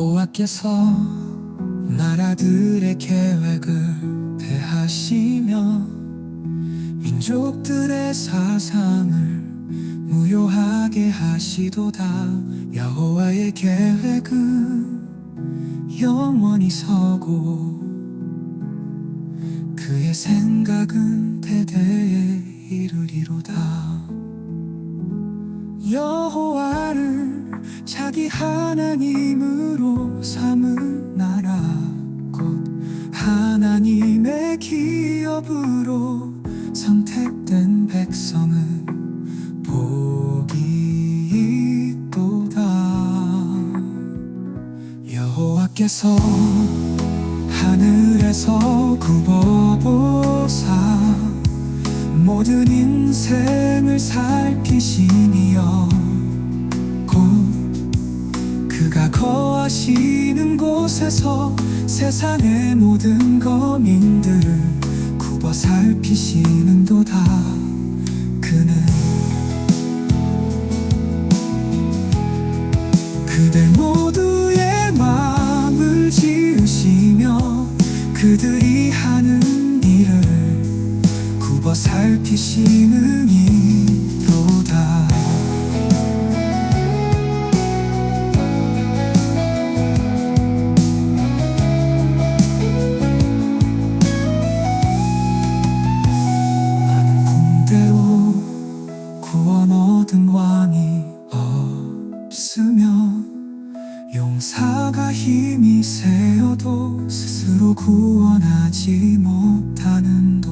여호와께서 나라들의 계획을 대하시며 민족들의 사상을 무효하게 하시도다. 여호와의 계획은 영원히 서고 그의 생각은 대대에 이르리로다. 여호와를 자기 하나님으로 삼은 나라. 곧 하나님의 기업으로 선택된 백성은 복이 있도다. 여호와께서 하늘에서 굽어보사 모든 인생 거하시는 곳에서 세상의 모든 거민들을 굽어 살피시는도다. 그는 그들 모두의 마음을 지으시며 그들이 하는 일을 굽어 살피시는 이로다 힘이 세어도 스스로 구원하지 못하는도다